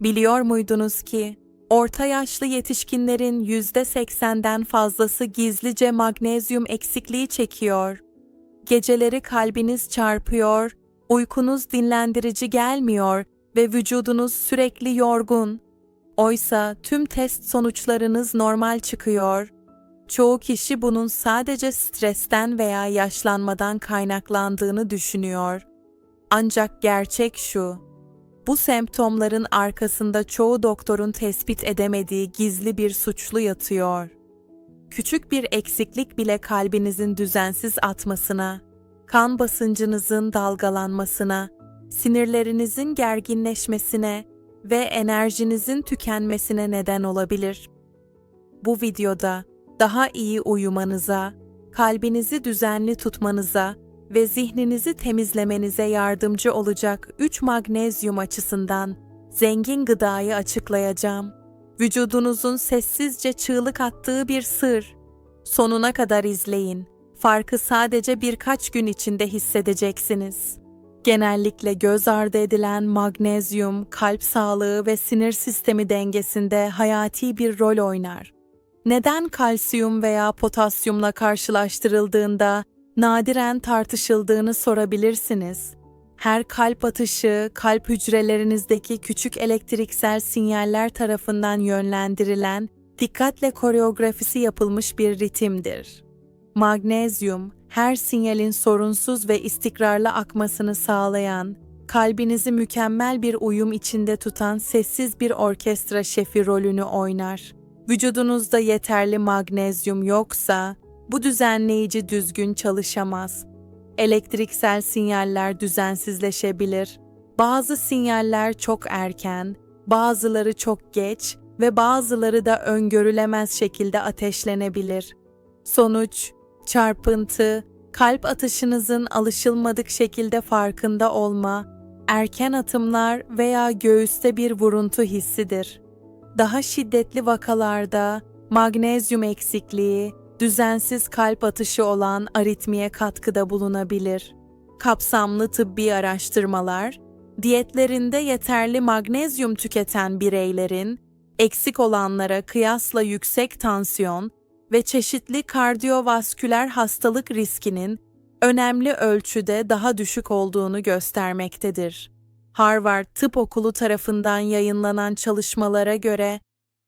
Biliyor muydunuz ki orta yaşlı yetişkinlerin %80'den fazlası gizlice magnezyum eksikliği çekiyor. Geceleri kalbiniz çarpıyor, uykunuz dinlendirici gelmiyor ve vücudunuz sürekli yorgun. Oysa tüm test sonuçlarınız normal çıkıyor. Çoğu kişi bunun sadece stresten veya yaşlanmadan kaynaklandığını düşünüyor. Ancak gerçek şu. Bu semptomların arkasında çoğu doktorun tespit edemediği gizli bir suçlu yatıyor. Küçük bir eksiklik bile kalbinizin düzensiz atmasına, kan basıncınızın dalgalanmasına, sinirlerinizin gerginleşmesine ve enerjinizin tükenmesine neden olabilir. Bu videoda daha iyi uyumanıza, kalbinizi düzenli tutmanıza ve zihninizi temizlemenize yardımcı olacak 3 magnezyum açısından zengin gıdayı açıklayacağım. Vücudunuzun sessizce çığlık attığı bir sır. Sonuna kadar izleyin. Farkı sadece birkaç gün içinde hissedeceksiniz. Genellikle göz ardı edilen magnezyum, kalp sağlığı ve sinir sistemi dengesinde hayati bir rol oynar. Neden kalsiyum veya potasyumla karşılaştırıldığında nadiren tartışıldığını sorabilirsiniz. Her kalp atışı, kalp hücrelerinizdeki küçük elektriksel sinyaller tarafından yönlendirilen, dikkatle koreografisi yapılmış bir ritimdir. Magnezyum, her sinyalin sorunsuz ve istikrarlı akmasını sağlayan, kalbinizi mükemmel bir uyum içinde tutan sessiz bir orkestra şefi rolünü oynar. Vücudunuzda yeterli magnezyum yoksa, bu düzenleyici düzgün çalışamaz. Elektriksel sinyaller düzensizleşebilir. Bazı sinyaller çok erken, bazıları çok geç ve bazıları da öngörülemez şekilde ateşlenebilir. Sonuç, çarpıntı, kalp atışınızın alışılmadık şekilde farkında olma, erken atımlar veya göğüste bir vuruntu hissidir. Daha şiddetli vakalarda magnezyum eksikliği, düzensiz kalp atışı olan aritmiye katkıda bulunabilir. Kapsamlı tıbbi araştırmalar, diyetlerinde yeterli magnezyum tüketen bireylerin eksik olanlara kıyasla yüksek tansiyon ve çeşitli kardiyovasküler hastalık riskinin önemli ölçüde daha düşük olduğunu göstermektedir. Harvard Tıp Okulu tarafından yayınlanan çalışmalara göre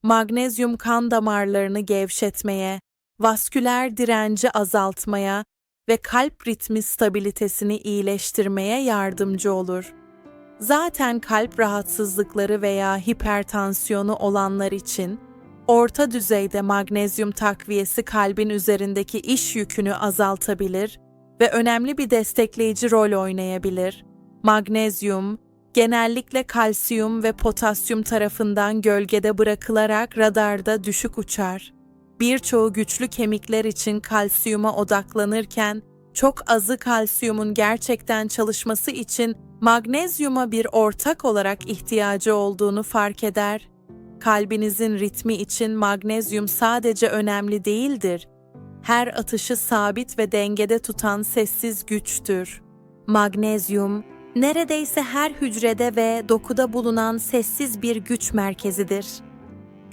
magnezyum kan damarlarını gevşetmeye, vasküler direnci azaltmaya ve kalp ritmi stabilitesini iyileştirmeye yardımcı olur. Zaten kalp rahatsızlıkları veya hipertansiyonu olanlar için orta düzeyde magnezyum takviyesi kalbin üzerindeki iş yükünü azaltabilir ve önemli bir destekleyici rol oynayabilir. Magnezyum, genellikle kalsiyum ve potasyum tarafından gölgede bırakılarak radarda düşük uçar. Birçoğu güçlü kemikler için kalsiyuma odaklanırken, çok azı kalsiyumun gerçekten çalışması için magnezyuma bir ortak olarak ihtiyacı olduğunu fark eder. Kalbinizin ritmi için magnezyum sadece önemli değildir. Her atışı sabit ve dengede tutan sessiz güçtür. Magnezyum, neredeyse her hücrede ve dokuda bulunan sessiz bir güç merkezidir.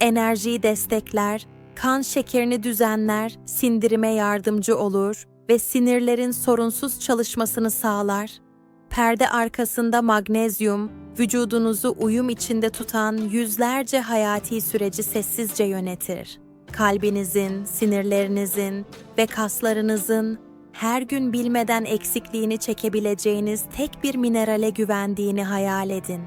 Enerjiyi destekler, kan şekerini düzenler, sindirime yardımcı olur ve sinirlerin sorunsuz çalışmasını sağlar. Perde arkasında magnezyum, vücudunuzu uyum içinde tutan yüzlerce hayati süreci sessizce yönetir. Kalbinizin, sinirlerinizin ve kaslarınızın her gün bilmeden eksikliğini çekebileceğiniz tek bir minerale güvendiğini hayal edin.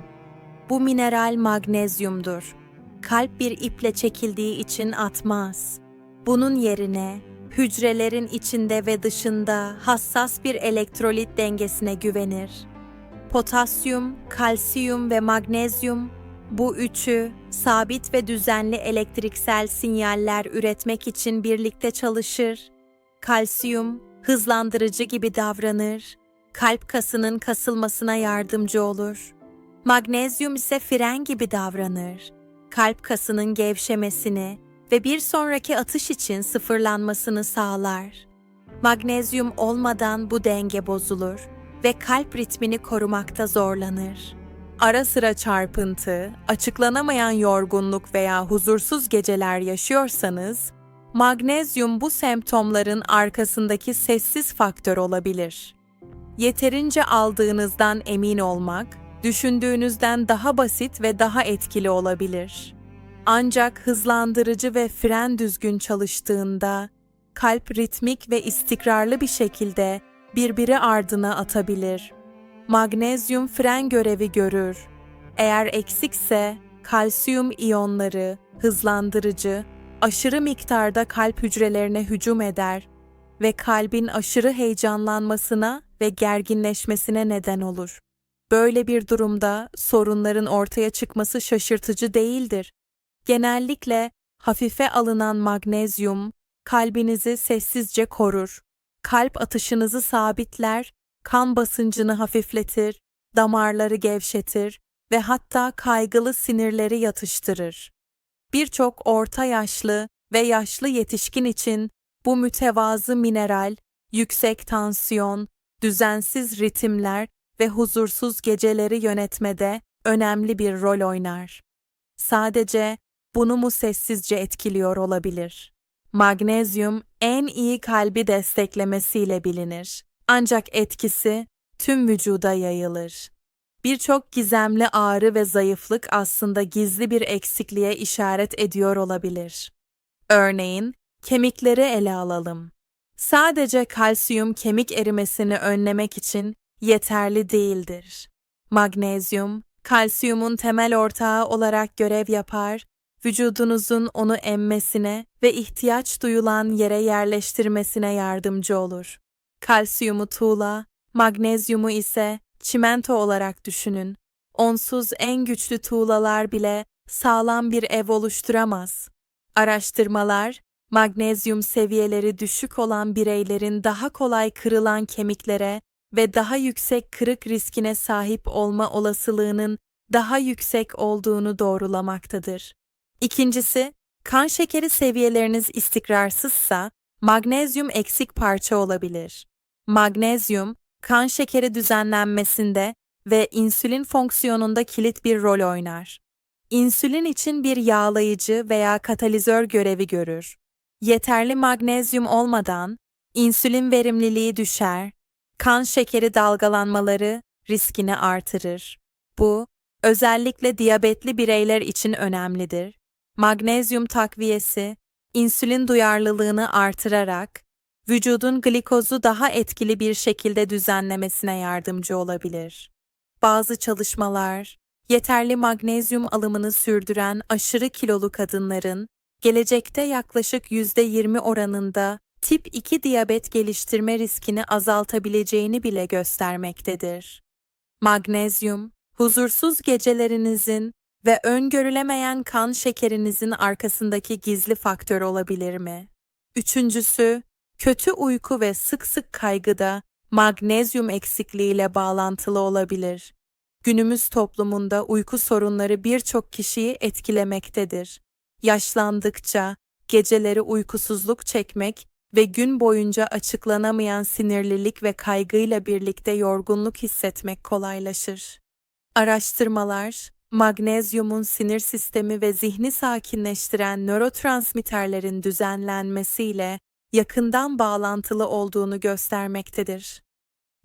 Bu mineral magnezyumdur. Kalp bir iple çekildiği için atmaz. Bunun yerine hücrelerin içinde ve dışında hassas bir elektrolit dengesine güvenir. Potasyum, kalsiyum ve magnezyum bu üçü sabit ve düzenli elektriksel sinyaller üretmek için birlikte çalışır. Kalsiyum hızlandırıcı gibi davranır, kalp kasının kasılmasına yardımcı olur. Magnezyum ise fren gibi davranır. Kalp kasının gevşemesini ve bir sonraki atış için sıfırlanmasını sağlar. Magnezyum olmadan bu denge bozulur ve kalp ritmini korumakta zorlanır. ara sıra çarpıntı, açıklanamayan yorgunluk veya huzursuz geceler yaşıyorsanız, magnezyum bu semptomların arkasındaki sessiz faktör olabilir. Yeterince aldığınızdan emin olmak, düşündüğünüzden daha basit ve daha etkili olabilir. Ancak hızlandırıcı ve fren düzgün çalıştığında, kalp ritmik ve istikrarlı bir şekilde birbiri ardına atabilir. Magnezyum fren görevi görür. Eğer eksikse kalsiyum iyonları hızlandırıcı, aşırı miktarda kalp hücrelerine hücum eder ve kalbin aşırı heyecanlanmasına ve gerginleşmesine neden olur. Böyle bir durumda sorunların ortaya çıkması şaşırtıcı değildir. Genellikle hafife alınan magnezyum kalbinizi sessizce korur. Kalp atışınızı sabitler, kan basıncını hafifletir, damarları gevşetir ve hatta kaygılı sinirleri yatıştırır. Birçok orta yaşlı ve yaşlı yetişkin için bu mütevazı mineral, yüksek tansiyon, düzensiz ritimler ve huzursuz geceleri yönetmede önemli bir rol oynar. Sadece bunu mu sessizce etkiliyor olabilir? Magnezyum en iyi kalbi desteklemesiyle bilinir. Ancak etkisi tüm vücuda yayılır. Birçok gizemli ağrı ve zayıflık aslında gizli bir eksikliğe işaret ediyor olabilir. Örneğin, kemikleri ele alalım. Sadece kalsiyum kemik erimesini önlemek için yeterli değildir. Magnezyum, kalsiyumun temel ortağı olarak görev yapar, vücudunuzun onu emmesine ve ihtiyaç duyulan yere yerleştirmesine yardımcı olur. Kalsiyumu tuğla, magnezyumu ise çimento olarak düşünün. Onsuz en güçlü tuğlalar bile sağlam bir ev oluşturamaz. Araştırmalar, magnezyum seviyeleri düşük olan bireylerin daha kolay kırılan kemiklere ve daha yüksek kırık riskine sahip olma olasılığının daha yüksek olduğunu doğrulamaktadır. İkincisi, kan şekeri seviyeleriniz istikrarsızsa magnezyum eksik parça olabilir. Magnezyum, kan şekeri düzenlenmesinde ve insülin fonksiyonunda kilit bir rol oynar. İnsülin için bir yağlayıcı veya katalizör görevi görür. Yeterli magnezyum olmadan insülin verimliliği düşer, kan şekeri dalgalanmaları riskini artırır. Bu, özellikle diyabetli bireyler için önemlidir. Magnezyum takviyesi, insülin duyarlılığını artırarak vücudun glikozu daha etkili bir şekilde düzenlemesine yardımcı olabilir. Bazı çalışmalar, yeterli magnezyum alımını sürdüren aşırı kilolu kadınların gelecekte yaklaşık %20 oranında tip 2 diyabet geliştirme riskini azaltabileceğini bile göstermektedir. Magnezyum, huzursuz gecelerinizin ve öngörülemeyen kan şekerinizin arkasındaki gizli faktör olabilir mi? Üçüncüsü, kötü uyku ve sık sık kaygıda magnezyum eksikliğiyle bağlantılı olabilir. Günümüz toplumunda uyku sorunları birçok kişiyi etkilemektedir. Yaşlandıkça geceleri uykusuzluk çekmek ve gün boyunca açıklanamayan sinirlilik ve kaygıyla birlikte yorgunluk hissetmek kolaylaşır. Araştırmalar, magnezyumun sinir sistemi ve zihni sakinleştiren nörotransmitterlerin düzenlenmesiyle yakından bağlantılı olduğunu göstermektedir.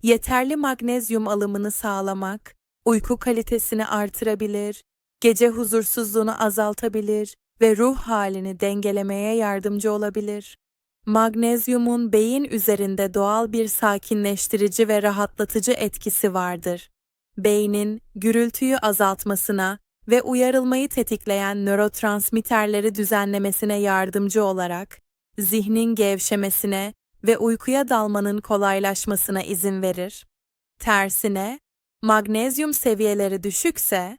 Yeterli magnezyum alımını sağlamak, uyku kalitesini artırabilir, gece huzursuzluğunu azaltabilir ve ruh halini dengelemeye yardımcı olabilir. Magnezyumun beyin üzerinde doğal bir sakinleştirici ve rahatlatıcı etkisi vardır. Beynin gürültüyü azaltmasına ve uyarılmayı tetikleyen nörotransmitterleri düzenlemesine yardımcı olarak zihnin gevşemesine ve uykuya dalmanın kolaylaşmasına izin verir. Tersine, magnezyum seviyeleri düşükse,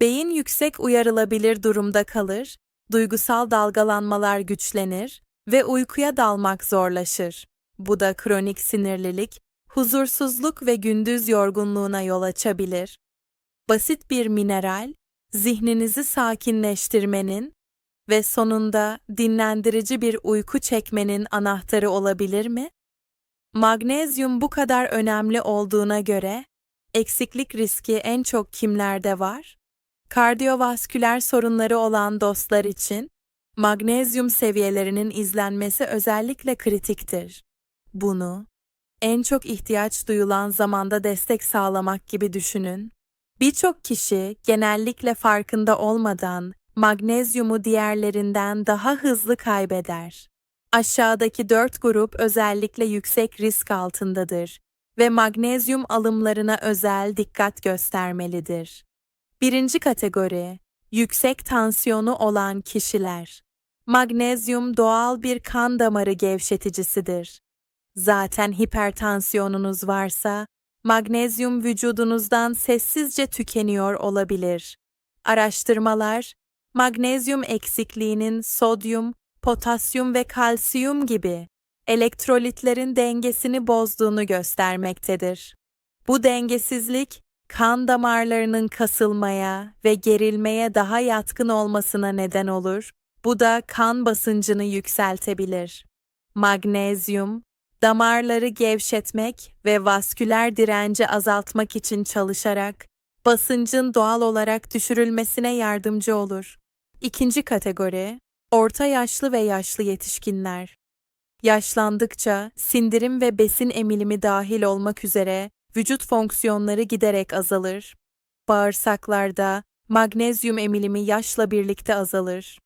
beyin yüksek uyarılabilir durumda kalır, duygusal dalgalanmalar güçlenir ve uykuya dalmak zorlaşır. Bu da kronik sinirlilik, huzursuzluk ve gündüz yorgunluğuna yol açabilir. Basit bir mineral, zihninizi sakinleştirmenin ve sonunda dinlendirici bir uyku çekmenin anahtarı olabilir mi? Magnezyum bu kadar önemli olduğuna göre eksiklik riski en çok kimlerde var? Kardiyovasküler sorunları olan dostlar için magnezyum seviyelerinin izlenmesi özellikle kritiktir. Bunu en çok ihtiyaç duyulan zamanda destek sağlamak gibi düşünün. Birçok kişi genellikle farkında olmadan magnezyumu diğerlerinden daha hızlı kaybeder. Aşağıdaki dört grup özellikle yüksek risk altındadır ve magnezyum alımlarına özel dikkat göstermelidir. Birinci kategori, yüksek tansiyonu olan kişiler. Magnezyum doğal bir kan damarı gevşeticisidir. Zaten hipertansiyonunuz varsa, magnezyum vücudunuzdan sessizce tükeniyor olabilir. Araştırmalar, magnezyum eksikliğinin sodyum, potasyum ve kalsiyum gibi elektrolitlerin dengesini bozduğunu göstermektedir. Bu dengesizlik, kan damarlarının kasılmaya ve gerilmeye daha yatkın olmasına neden olur. Bu da kan basıncını yükseltebilir. Magnezyum, damarları gevşetmek ve vasküler direnci azaltmak için çalışarak basıncın doğal olarak düşürülmesine yardımcı olur. İkinci kategori, orta yaşlı ve yaşlı yetişkinler. Yaşlandıkça sindirim ve besin emilimi dahil olmak üzere vücut fonksiyonları giderek azalır. Bağırsaklarda magnezyum emilimi yaşla birlikte azalır.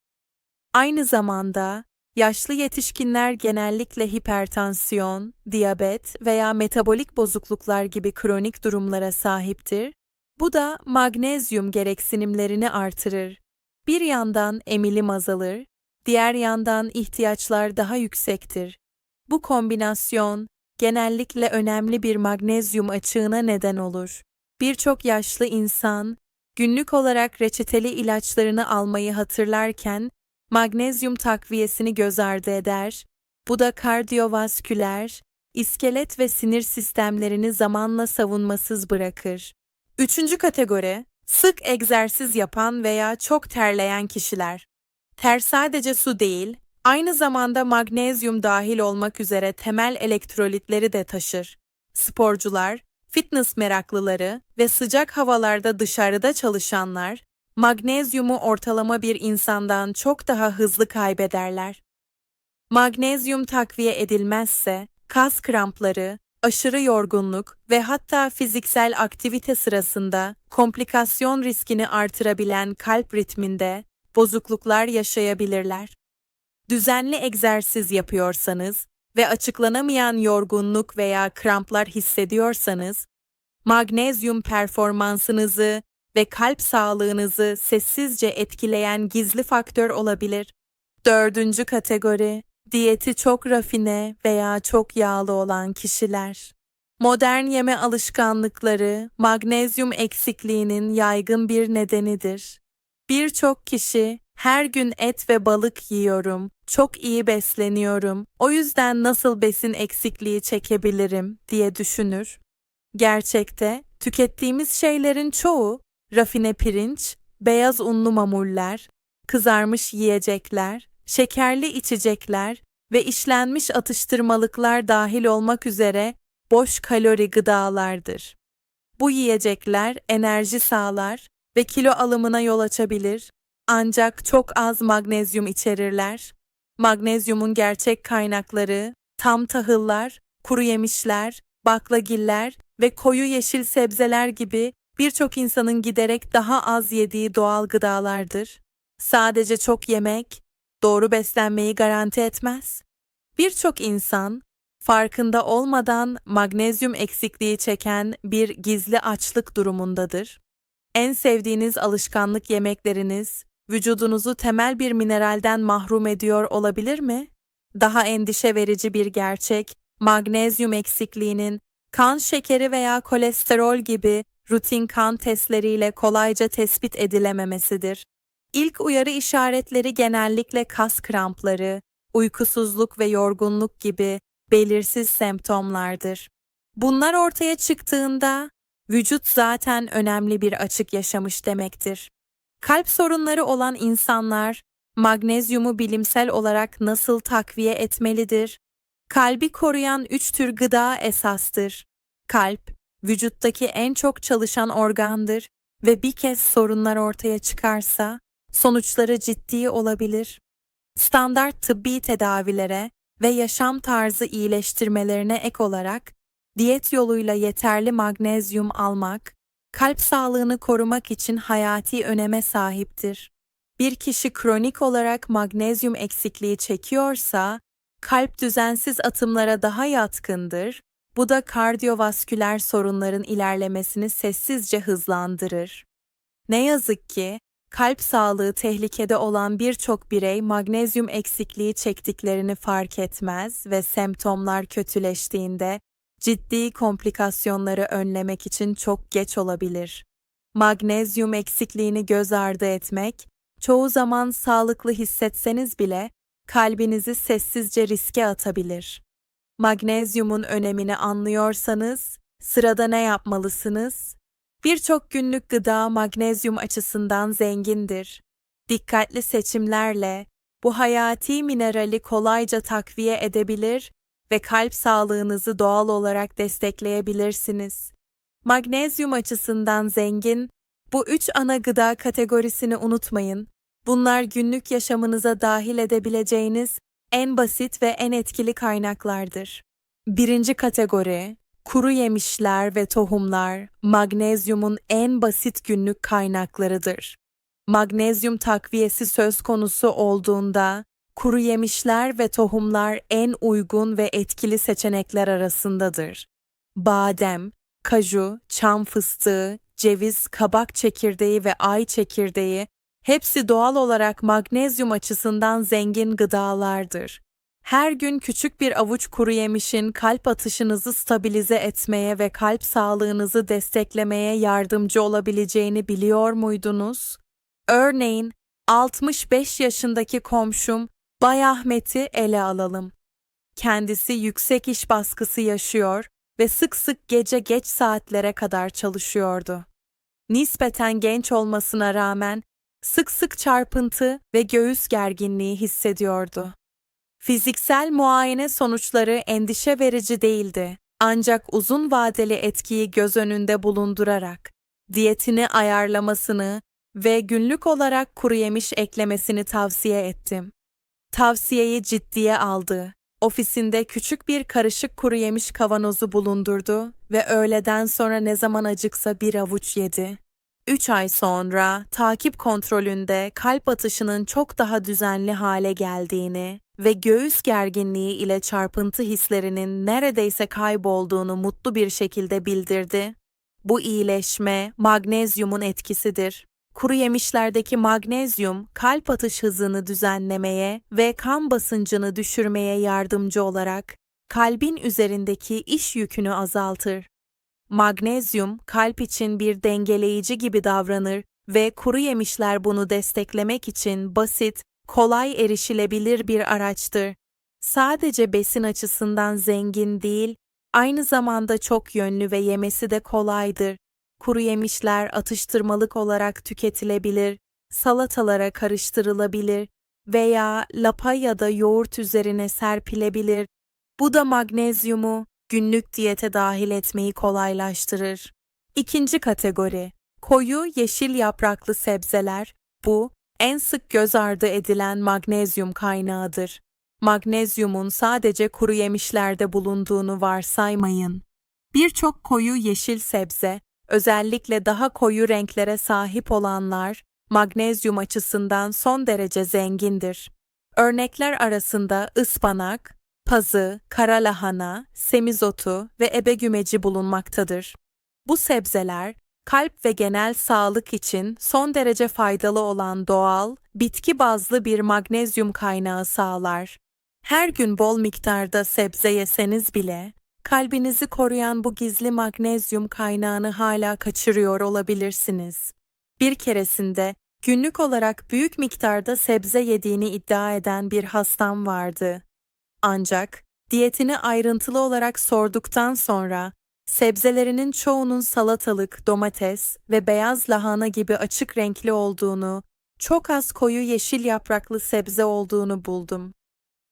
Aynı zamanda yaşlı yetişkinler genellikle hipertansiyon, diyabet veya metabolik bozukluklar gibi kronik durumlara sahiptir. Bu da magnezyum gereksinimlerini artırır. Bir yandan emilim azalır, diğer yandan ihtiyaçlar daha yüksektir. Bu kombinasyon genellikle önemli bir magnezyum açığına neden olur. Birçok yaşlı insan günlük olarak reçeteli ilaçlarını almayı hatırlarken magnezyum takviyesini göz ardı eder. Bu da kardiyovasküler, iskelet ve sinir sistemlerini zamanla savunmasız bırakır. Üçüncü kategori, sık egzersiz yapan veya çok terleyen kişiler. Ter sadece su değil, aynı zamanda magnezyum dahil olmak üzere temel elektrolitleri de taşır. Sporcular, fitness meraklıları ve sıcak havalarda dışarıda çalışanlar, magnezyumu ortalama bir insandan çok daha hızlı kaybederler. Magnezyum takviye edilmezse, kas krampları, aşırı yorgunluk ve hatta fiziksel aktivite sırasında komplikasyon riskini artırabilen kalp ritminde bozukluklar yaşayabilirler. Düzenli egzersiz yapıyorsanız ve açıklanamayan yorgunluk veya kramplar hissediyorsanız, magnezyum performansınızı ve kalp sağlığınızı sessizce etkileyen gizli faktör olabilir. Dördüncü kategori, diyeti çok rafine veya çok yağlı olan kişiler. Modern yeme alışkanlıkları magnezyum eksikliğinin yaygın bir nedenidir. Birçok kişi her gün et ve balık yiyorum, çok iyi besleniyorum, o yüzden nasıl besin eksikliği çekebilirim diye düşünür. Gerçekte tükettiğimiz şeylerin çoğu rafine pirinç, beyaz unlu mamuller, kızarmış yiyecekler, şekerli içecekler ve işlenmiş atıştırmalıklar dahil olmak üzere boş kalori gıdalardır. Bu yiyecekler enerji sağlar ve kilo alımına yol açabilir ancak çok az magnezyum içerirler. Magnezyumun gerçek kaynakları tam tahıllar, kuru yemişler, baklagiller ve koyu yeşil sebzeler gibi birçok insanın giderek daha az yediği doğal gıdalardır. Sadece çok yemek doğru beslenmeyi garanti etmez. Birçok insan farkında olmadan magnezyum eksikliği çeken bir gizli açlık durumundadır. En sevdiğiniz alışkanlık yemekleriniz vücudunuzu temel bir mineralden mahrum ediyor olabilir mi? Daha endişe verici bir gerçek, magnezyum eksikliğinin kan şekeri veya kolesterol gibi rutin kan testleriyle kolayca tespit edilememesidir. İlk uyarı işaretleri genellikle kas krampları, uykusuzluk ve yorgunluk gibi belirsiz semptomlardır. Bunlar ortaya çıktığında vücut zaten önemli bir açık yaşamış demektir. Kalp sorunları olan insanlar magnezyumu bilimsel olarak nasıl takviye etmelidir? Kalbi koruyan üç tür gıda esastır. Kalp, vücuttaki en çok çalışan organdır ve bir kez sorunlar ortaya çıkarsa sonuçları ciddi olabilir. Standart tıbbi tedavilere ve yaşam tarzı iyileştirmelerine ek olarak diyet yoluyla yeterli magnezyum almak, kalp sağlığını korumak için hayati öneme sahiptir. Bir kişi kronik olarak magnezyum eksikliği çekiyorsa, kalp düzensiz atımlara daha yatkındır. Bu da kardiyovasküler sorunların ilerlemesini sessizce hızlandırır. Ne yazık ki kalp sağlığı tehlikede olan birçok birey magnezyum eksikliği çektiklerini fark etmez ve semptomlar kötüleştiğinde ciddi komplikasyonları önlemek için çok geç olabilir. Magnezyum eksikliğini göz ardı etmek, çoğu zaman sağlıklı hissetseniz bile kalbinizi sessizce riske atabilir. Magnezyumun önemini anlıyorsanız, sırada ne yapmalısınız? Birçok günlük gıda magnezyum açısından zengindir. Dikkatli seçimlerle bu hayati minerali kolayca takviye edebilir ve kalp sağlığınızı doğal olarak destekleyebilirsiniz. Magnezyum açısından zengin, bu üç ana gıda kategorisini unutmayın. Bunlar günlük yaşamınıza dahil edebileceğiniz en basit ve en etkili kaynaklardır. Birinci kategori, kuru yemişler ve tohumlar magnezyumun en basit günlük kaynaklarıdır. Magnezyum takviyesi söz konusu olduğunda kuru yemişler ve tohumlar en uygun ve etkili seçenekler arasındadır. Badem, kaju, çam fıstığı, ceviz, kabak çekirdeği ve ay çekirdeği hepsi doğal olarak magnezyum açısından zengin gıdalardır. Her gün küçük bir avuç kuru yemişin kalp atışınızı stabilize etmeye ve kalp sağlığınızı desteklemeye yardımcı olabileceğini biliyor muydunuz? Örneğin 65 yaşındaki komşum Bay Ahmet'i ele alalım. Kendisi yüksek iş baskısı yaşıyor ve sık sık gece geç saatlere kadar çalışıyordu. Nispeten genç olmasına rağmen sık sık çarpıntı ve göğüs gerginliği hissediyordu. Fiziksel muayene sonuçları endişe verici değildi. Ancak uzun vadeli etkiyi göz önünde bulundurarak diyetini ayarlamasını ve günlük olarak kuru yemiş eklemesini tavsiye ettim. Tavsiyeyi ciddiye aldı. Ofisinde küçük bir karışık kuru yemiş kavanozu bulundurdu ve öğleden sonra ne zaman acıksa bir avuç yedi. Üç ay sonra takip kontrolünde kalp atışının çok daha düzenli hale geldiğini ve göğüs gerginliği ile çarpıntı hislerinin neredeyse kaybolduğunu mutlu bir şekilde bildirdi. Bu iyileşme magnezyumun etkisidir. Kuru yemişlerdeki magnezyum kalp atış hızını düzenlemeye ve kan basıncını düşürmeye yardımcı olarak kalbin üzerindeki iş yükünü azaltır. Magnezyum kalp için bir dengeleyici gibi davranır ve kuru yemişler bunu desteklemek için basit, kolay erişilebilir bir araçtır. Sadece besin açısından zengin değil, aynı zamanda çok yönlü ve yemesi de kolaydır. Kuru yemişler atıştırmalık olarak tüketilebilir, salatalara karıştırılabilir veya lapa ya da yoğurt üzerine serpilebilir. Bu da magnezyumu günlük diyete dahil etmeyi kolaylaştırır. İkinci kategori, koyu yeşil yapraklı sebzeler. Bu, en sık göz ardı edilen magnezyum kaynağıdır. Magnezyumun sadece kuru yemişlerde bulunduğunu varsaymayın. Birçok koyu yeşil sebze, özellikle daha koyu renklere sahip olanlar, magnezyum açısından son derece zengindir. Örnekler arasında ıspanak, pazı, kara lahana, semizotu ve ebegümeci bulunmaktadır. Bu sebzeler, kalp ve genel sağlık için son derece faydalı olan doğal, bitki bazlı bir magnezyum kaynağı sağlar. Her gün bol miktarda sebze yeseniz bile, kalbinizi koruyan bu gizli magnezyum kaynağını hala kaçırıyor olabilirsiniz. Bir keresinde günlük olarak büyük miktarda sebze yediğini iddia eden bir hastam vardı. Ancak diyetini ayrıntılı olarak sorduktan sonra sebzelerinin çoğunun salatalık, domates ve beyaz lahana gibi açık renkli olduğunu, çok az koyu yeşil yapraklı sebze olduğunu buldum.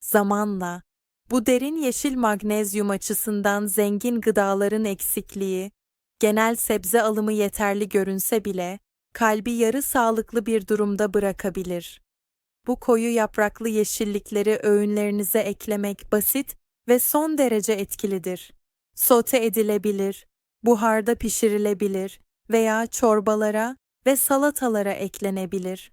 Zamanla bu derin yeşil magnezyum açısından zengin gıdaların eksikliği genel sebze alımı yeterli görünse bile kalbi yarı sağlıklı bir durumda bırakabilir. Bu koyu yapraklı yeşillikleri öğünlerinize eklemek basit ve son derece etkilidir. Sote edilebilir, buharda pişirilebilir veya çorbalara ve salatalara eklenebilir.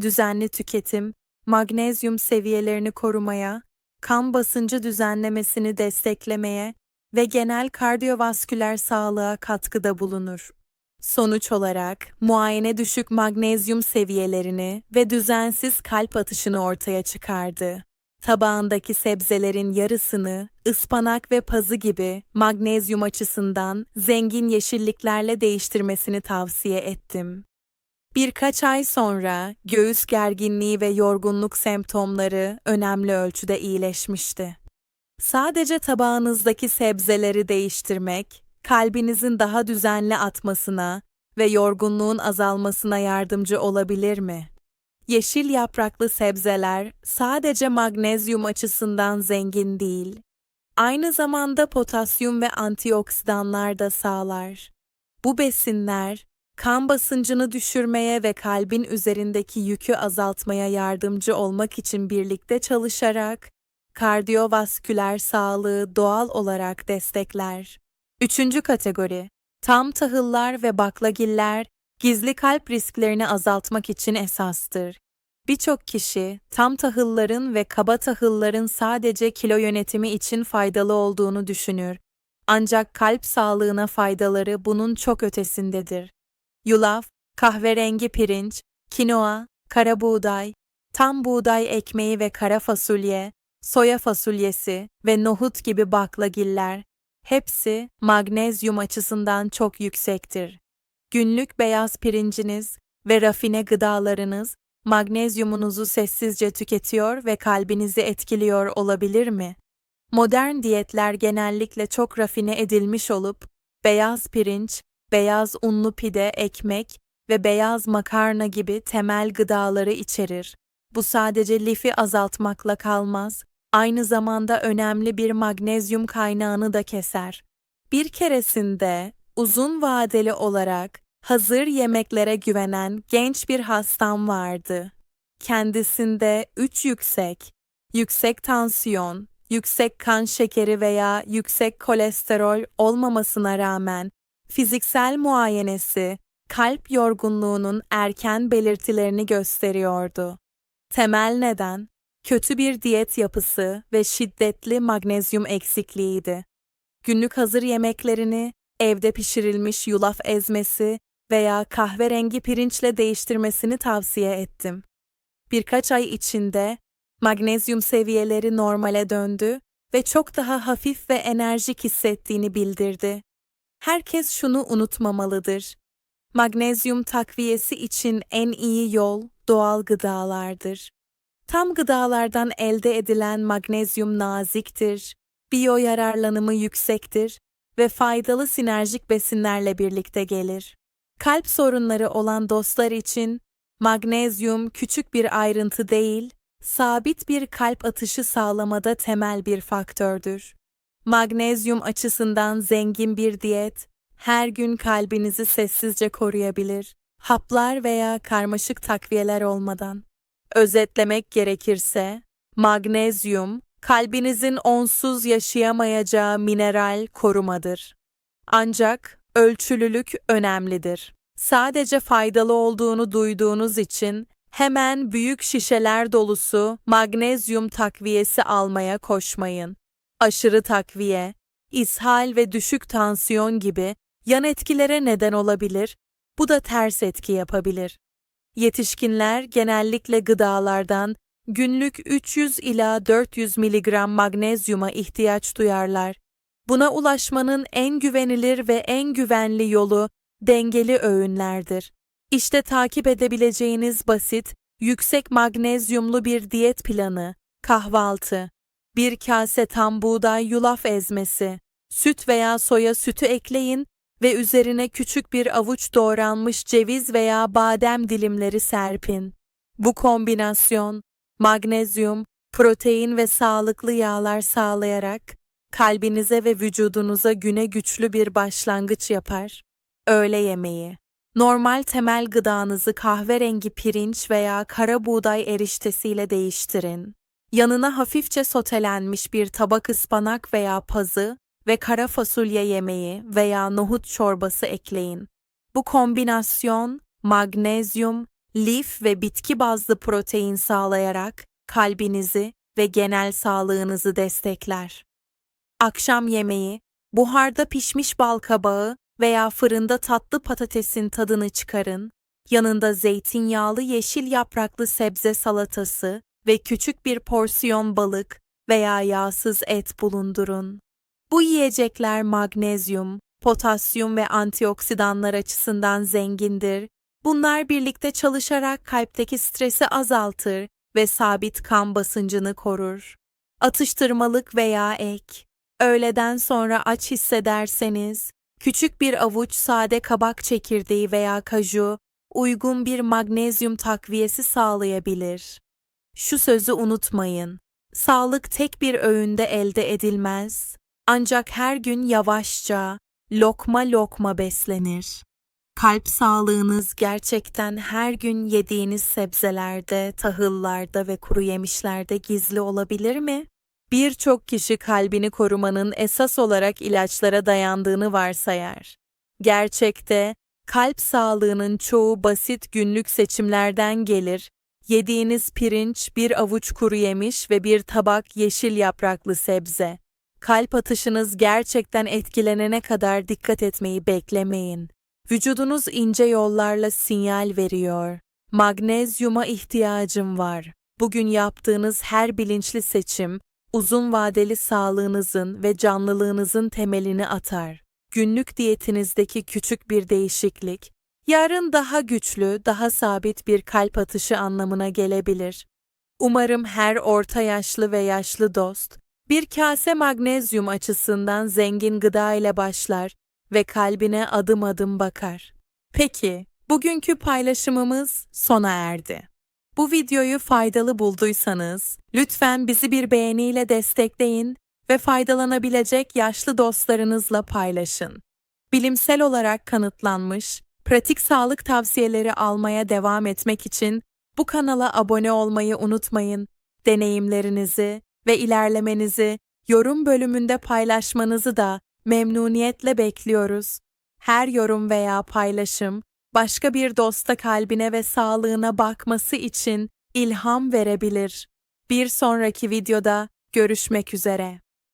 Düzenli tüketim, magnezyum seviyelerini korumaya, kan basıncı düzenlemesini desteklemeye ve genel kardiyovasküler sağlığa katkıda bulunur. Sonuç olarak muayene düşük magnezyum seviyelerini ve düzensiz kalp atışını ortaya çıkardı. Tabağındaki sebzelerin yarısını ıspanak ve pazı gibi magnezyum açısından zengin yeşilliklerle değiştirmesini tavsiye ettim. Birkaç ay sonra göğüs gerginliği ve yorgunluk semptomları önemli ölçüde iyileşmişti. Sadece tabağınızdaki sebzeleri değiştirmek, kalbinizin daha düzenli atmasına ve yorgunluğun azalmasına yardımcı olabilir mi? Yeşil yapraklı sebzeler sadece magnezyum açısından zengin değil, aynı zamanda potasyum ve antioksidanlar da sağlar. Bu besinler kan basıncını düşürmeye ve kalbin üzerindeki yükü azaltmaya yardımcı olmak için birlikte çalışarak kardiyovasküler sağlığı doğal olarak destekler. Üçüncü kategori, tam tahıllar ve baklagiller gizli kalp risklerini azaltmak için esastır. Birçok kişi tam tahılların ve kaba tahılların sadece kilo yönetimi için faydalı olduğunu düşünür. Ancak kalp sağlığına faydaları bunun çok ötesindedir. Yulaf, kahverengi pirinç, kinoa, kara buğday, tam buğday ekmeği ve kara fasulye, soya fasulyesi ve nohut gibi baklagiller hepsi magnezyum açısından çok yüksektir. Günlük beyaz pirinciniz ve rafine gıdalarınız magnezyumunuzu sessizce tüketiyor ve kalbinizi etkiliyor olabilir mi? Modern diyetler genellikle çok rafine edilmiş olup beyaz pirinç, beyaz unlu pide, ekmek ve beyaz makarna gibi temel gıdaları içerir. Bu sadece lifi azaltmakla kalmaz, aynı zamanda önemli bir magnezyum kaynağını da keser. Bir keresinde uzun vadeli olarak hazır yemeklere güvenen genç bir hastam vardı. Kendisinde 3 yüksek, yüksek tansiyon, yüksek kan şekeri veya yüksek kolesterol olmamasına rağmen fiziksel muayenesi kalp yorgunluğunun erken belirtilerini gösteriyordu. Temel neden kötü bir diyet yapısı ve şiddetli magnezyum eksikliğiydi. Günlük hazır yemeklerini evde pişirilmiş yulaf ezmesi veya kahverengi pirinçle değiştirmesini tavsiye ettim. Birkaç ay içinde magnezyum seviyeleri normale döndü ve çok daha hafif ve enerjik hissettiğini bildirdi. Herkes şunu unutmamalıdır. Magnezyum takviyesi için en iyi yol doğal gıdalardır. Tam gıdalardan elde edilen magnezyum naziktir, biyo yararlanımı yüksektir ve faydalı sinerjik besinlerle birlikte gelir. Kalp sorunları olan dostlar için magnezyum küçük bir ayrıntı değil, sabit bir kalp atışı sağlamada temel bir faktördür. Magnezyum açısından zengin bir diyet, her gün kalbinizi sessizce koruyabilir, haplar veya karmaşık takviyeler olmadan. Özetlemek gerekirse, magnezyum, kalbinizin onsuz yaşayamayacağı mineral korumadır. Ancak ölçülülük önemlidir. Sadece faydalı olduğunu duyduğunuz için hemen büyük şişeler dolusu magnezyum takviyesi almaya koşmayın. Aşırı takviye, ishal ve düşük tansiyon gibi yan etkilere neden olabilir, bu da ters etki yapabilir. Yetişkinler genellikle gıdalardan günlük 300 ila 400 mg magnezyuma ihtiyaç duyarlar. Buna ulaşmanın en güvenilir ve en güvenli yolu dengeli öğünlerdir. İşte takip edebileceğiniz basit, yüksek magnezyumlu bir diyet planı, kahvaltı, bir kase tam buğday yulaf ezmesi, süt veya soya sütü ekleyin ve üzerine küçük bir avuç doğranmış ceviz veya badem dilimleri serpin. Bu kombinasyon, magnezyum, protein ve sağlıklı yağlar sağlayarak kalbinize ve vücudunuza güne güçlü bir başlangıç yapar. öğle yemeği. Normal temel gıdanızı kahverengi pirinç veya kara buğday eriştesiyle değiştirin. Yanına hafifçe sotelenmiş bir tabak ıspanak veya pazı ve kara fasulye yemeği veya nohut çorbası ekleyin. Bu kombinasyon magnezyum, lif ve bitki bazlı protein sağlayarak kalbinizi ve genel sağlığınızı destekler. Akşam yemeği, buharda pişmiş bal kabağı veya fırında tatlı patatesin tadını çıkarın. Yanında zeytinyağlı yeşil yapraklı sebze salatası ve küçük bir porsiyon balık veya yağsız et bulundurun. Bu yiyecekler magnezyum, potasyum ve antioksidanlar açısından zengindir. Bunlar birlikte çalışarak kalpteki stresi azaltır ve sabit kan basıncını korur. Atıştırmalık veya ek. Öğleden sonra aç hissederseniz, küçük bir avuç sade kabak çekirdeği veya kaju uygun bir magnezyum takviyesi sağlayabilir. Şu sözü unutmayın. Sağlık tek bir öğünde elde edilmez. Ancak her gün yavaşça, lokma lokma beslenir. Kalp sağlığınız gerçekten her gün yediğiniz sebzelerde, tahıllarda ve kuru yemişlerde gizli olabilir mi? Birçok kişi kalbini korumanın esas olarak ilaçlara dayandığını varsayar. Gerçekte kalp sağlığının çoğu basit günlük seçimlerden gelir. Yediğiniz pirinç, bir avuç kuru yemiş ve bir tabak yeşil yapraklı sebze. Kalp atışınız gerçekten etkilenene kadar dikkat etmeyi beklemeyin. Vücudunuz ince yollarla sinyal veriyor. Magnezyuma ihtiyacım var. Bugün yaptığınız her bilinçli seçim, uzun vadeli sağlığınızın ve canlılığınızın temelini atar. Günlük diyetinizdeki küçük bir değişiklik, yarın daha güçlü, daha sabit bir kalp atışı anlamına gelebilir. Umarım her orta yaşlı ve yaşlı dost, bir kase magnezyum açısından zengin gıda ile başlar ve kalbine adım adım bakar. Peki, bugünkü paylaşımımız sona erdi. Bu videoyu faydalı bulduysanız, lütfen bizi bir beğeniyle destekleyin ve faydalanabilecek yaşlı dostlarınızla paylaşın. Bilimsel olarak kanıtlanmış, pratik sağlık tavsiyeleri almaya devam etmek için bu kanala abone olmayı unutmayın. Deneyimlerinizi ve ilerlemenizi yorum bölümünde paylaşmanızı da memnuniyetle bekliyoruz. Her yorum veya paylaşım başka bir dosta kalbine ve sağlığına bakması için ilham verebilir. Bir sonraki videoda görüşmek üzere.